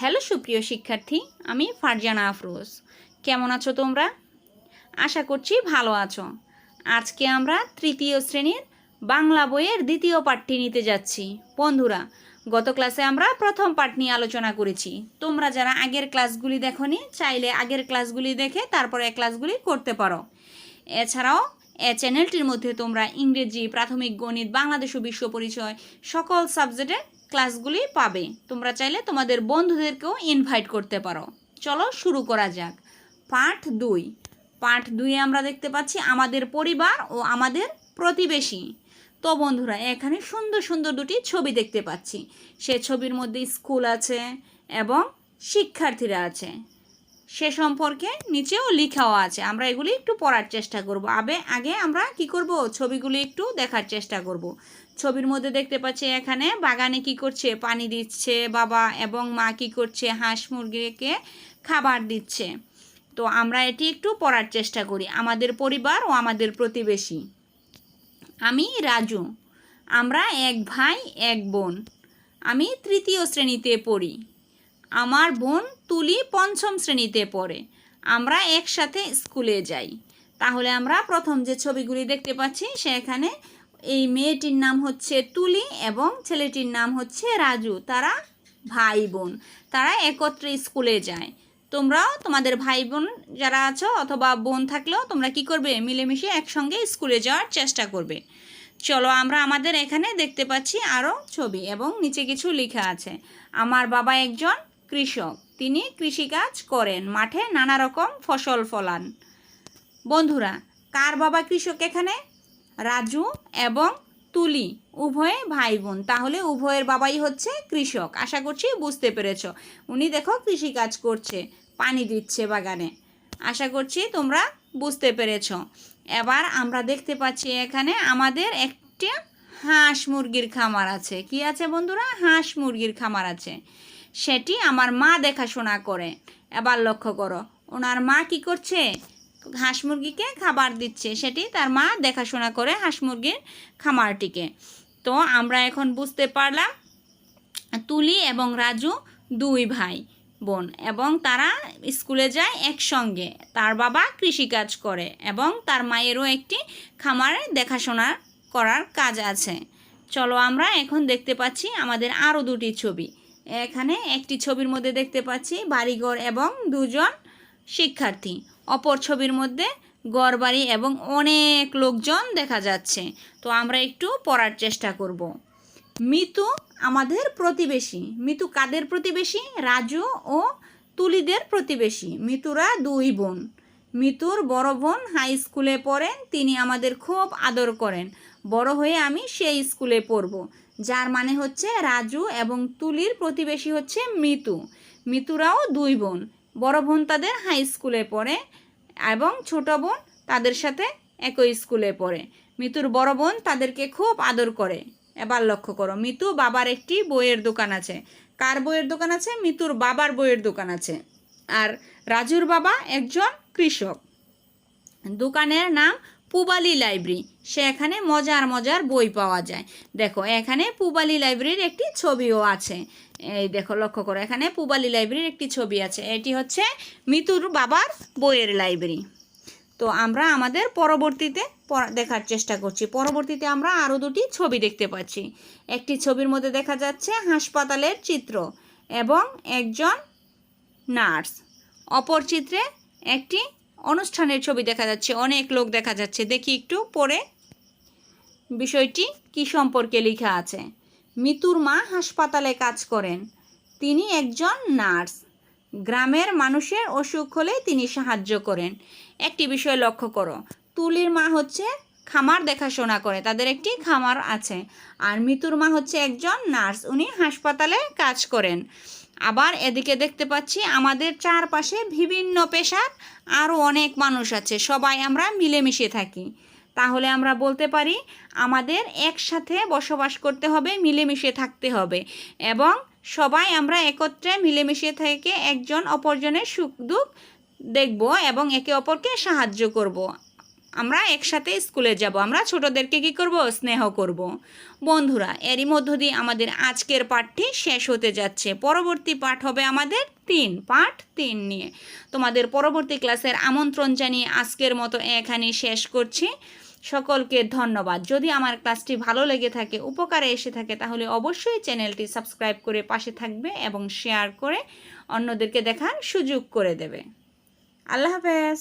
Hello সুপ্রিয় শিক্ষার্থী, আমি ফারজানা আফরোজ। কেমন আছো তোমরা? আশা করছি ভালো আছো। আজকে আমরা তৃতীয় শ্রেণির বাংলা বইয়ের দ্বিতীয় পাঠটি নিতে যাচ্ছি। বন্ধুরা, গত ক্লাসে আমরা প্রথম পাঠ নিয়ে আলোচনা করেছি। তোমরা যারা আগের ক্লাসগুলি দেখোনি, চাইলে আগের ক্লাসগুলি দেখে তারপরে ক্লাসগুলি করতে পারো। এছাড়াও, এ চ্যানেলটির মধ্যে তোমরা ইংরেজি, প্রাথমিক গণিত, বাংলাদেশ ও বিশ্ব পরিচয় সকল সাবজেক্টের ক্লাসগুলি পাবে। তোমরা চাইলে তোমাদের বন্ধুদেরকেও ইনভাইট করতে পারো। চলো শুরু করা যাক। পাঠ দুই। পাঠ দুই আমরা দেখতে পাচ্ছি আমাদের পরিবার ও আমাদের প্রতিবেশী। তো বন্ধুরা, এখানে সুন্দর সুন্দর দুটি ছবি দেখতে পাচ্ছি। সে ছবির মধ্যে স্কুল আছে এবং শিক্ষার্থীরা আছে। সে সম্পর্কে নিচেও লেখাও আছে। আমরা এগুলি একটু পড়ার চেষ্টা করব। আবে, আগে আমরা কি করব? ছবিগুলি একটু দেখার চেষ্টা করব। ছবির মধ্যে দেখতে পাচ্ছি এখানে বাগানে কি করছে? পানি দিচ্ছে বাবা এবং মা কি করছে? হাঁস মুরগিকে খাবার দিচ্ছে। তো আমরা এটি একটু পড়ার চেষ্টা করি। আমাদের পরিবার ও আমাদের প্রতিবেশী। আমি রাজু। আমরা এক ভাই, এক বোন। আমি তৃতীয় শ্রেণীতে পড়ি। আমার বোন তুলি পঞ্চম শ্রেণীতে পড়ে। আমরা একসাথে স্কুলে যাই। তাহলে আমরা প্রথম যে ছবিগুলি দেখতে পাচ্ছি, সেখানে এই মেয়েটির নাম হচ্ছে তুলি এবং ছেলেটির নাম হচ্ছে রাজু। তারা ভাই বোন। তারা একত্রে স্কুলে যায়। তোমরাও, তোমাদের ভাই বোন যারা আছো অথবা বোন থাকলেও, তোমরা কি করবে? মিলেমিশে একসঙ্গে স্কুলে যাওয়ার চেষ্টা করবে। চলো, আমরা আমাদের এখানে দেখতে পাচ্ছি আরও ছবি এবং নিচে কিছু লেখা আছে। আমার বাবা একজন কৃষক। তিনি কৃষিকাজ করেন, মাঠে নানা রকম ফসল ফলান। বন্ধুরা, কার বাবা কৃষক এখানে? রাজু এবং তুলি, উভয়ে ভাই বোন তাহলে উভয়ের বাবাই হচ্ছে কৃষক। আশা করছি বুঝতে পেরেছ। উনি দেখো কৃষিকাজ করছে, পানি দিচ্ছে বাগানে। আশা করছি তোমরা বুঝতে পেরেছ। এবার আমরা দেখতে পাচ্ছি এখানে আমাদের একটা হাঁস মুরগির খামার আছে। কি আছে বন্ধুরা? হাঁস মুরগির খামার আছে। সেটি আমার মা দেখাশোনা করে। এবার লক্ষ্য করো, ওনার মা কি করছে? হাঁস মুরগিকে খাবার দিচ্ছে। সেটি তার মা দেখাশোনা করে হাঁস মুরগির খামারটিকে। তো আমরা এখন বুঝতে পারলাম, তুলি এবং রাজু দুই ভাই বোন এবং তারা স্কুলে যায় একসঙ্গে। তার বাবা কৃষিকাজ করে এবং তার মায়েরও একটি খামারে দেখাশোনা করার কাজ আছে। চলো আমরা এখন দেখতে পাচ্ছি আমাদের আরও দুটি ছবি। এখানে একটি ছবির মধ্যে দেখতে পাচ্ছি বাড়িঘর এবং দুজন শিক্ষার্থী। অপর ছবির মধ্যে গড়বাড়ি এবং অনেক লোকজন দেখা যাচ্ছে। তো আমরা একটু পড়ার চেষ্টা করব। মিতু আমাদের প্রতিবেশী। মিতু কাদের প্রতিবেশী? রাজু ও তুলিদের প্রতিবেশী। মিতুরা দুই বোন। মিতুর বড় বোন হাই স্কুলে পড়েন, তিনি আমাদের খুব আদর করেন। বড় হয়ে আমি সেই স্কুলে পড়ব। যার মানে হচ্ছে রাজু এবং তুলির প্রতিবেশী হচ্ছে মিতু। মিতুরাও দুই বোন। বড় বোন তাদের হাই স্কুলে পড়ে এবং ছোট বোন তাদের সাথে একই স্কুলে পড়ে। মিতুর বড় বোন তাদেরকে খুব আদর করে। এবার লক্ষ্য করো, মিতু বাবার একটি বইয়ের দোকান আছে। কার বইয়ের দোকান আছে? মিতুর বাবার বইয়ের দোকান আছে। আর রাজুর বাবা একজন কৃষক। দোকানের নাম পুবালি লাইব্রেরি। সে এখানে মজার মজার বই পাওয়া যায়। দেখো, এখানে পুবালি লাইব্রেরির একটি ছবিও আছে। এই দেখো, লক্ষ্য করো, এখানে পুবালি লাইব্রেরির একটি ছবি আছে। এটি হচ্ছে মিতুর বাবার বইয়ের লাইব্রেরি। তো আমরা আমাদের পরবর্তীতে দেখার চেষ্টা করছি। পরবর্তীতে আমরা আরও দুটি ছবি দেখতে পাচ্ছি। একটি ছবির মধ্যে দেখা যাচ্ছে হাসপাতালের চিত্র এবং একজন নার্স। অপর চিত্রে একটি অনুষ্ঠানের ছবি দেখা যাচ্ছে, অনেক লোক দেখা যাচ্ছে। দেখি একটু পরে বিষয়টি কি সম্পর্কে লেখা আছে। মিতুর মা হাসপাতালে কাজ করেন। তিনি একজন নার্স। গ্রামের মানুষের অসুখ হলে তিনি সাহায্য করেন। একটি বিষয় লক্ষ্য করো, তুলির মা হচ্ছে খামার দেখাশোনা করে, তাদের একটি খামার আছে। আর মিতুর মা হচ্ছে একজন নার্স, উনি হাসপাতালে কাজ করেন। আবার এদিকে দেখতে পাচ্ছি আমাদের চারপাশে বিভিন্ন পেশার আরও অনেক মানুষ আছে, সবাই আমরা মিলেমিশে থাকি। তাহলে আমরা বলতে পারি আমাদের একসাথে বসবাস করতে হবে, মিলেমিশে থাকতে হবে এবং সবাই আমরা একত্রে মিলেমিশে থেকে একজন অপরজনের সুখ দুঃখ দেখব এবং একে অপরকে সাহায্য করব। আমরা একসাথে স্কুলে যাব। আমরা ছোটদেরকে কি করব? স্নেহ করব। বন্ধুরা, এরই মধ্য দিয়ে আমাদের আজকের পাঠটি শেষ হতে যাচ্ছে। পরবর্তী পাঠ হবে আমাদের তিন, পাঠ তিন নিয়ে। তোমাদের পরবর্তী ক্লাসের আমন্ত্রণ জানিয়ে আজকের মতো এখানে শেষ করছি। সকলকে ধন্যবাদ। যদি আমার ক্লাসটি ভালো লেগে থাকে, উপকারে এসে থাকে, তাহলে অবশ্যই চ্যানেলটি সাবস্ক্রাইব করে পাশে থাকবে এবং শেয়ার করে অন্যদেরকে দেখার সুযোগ করে দেবে। আল্লাহ হাফেজ।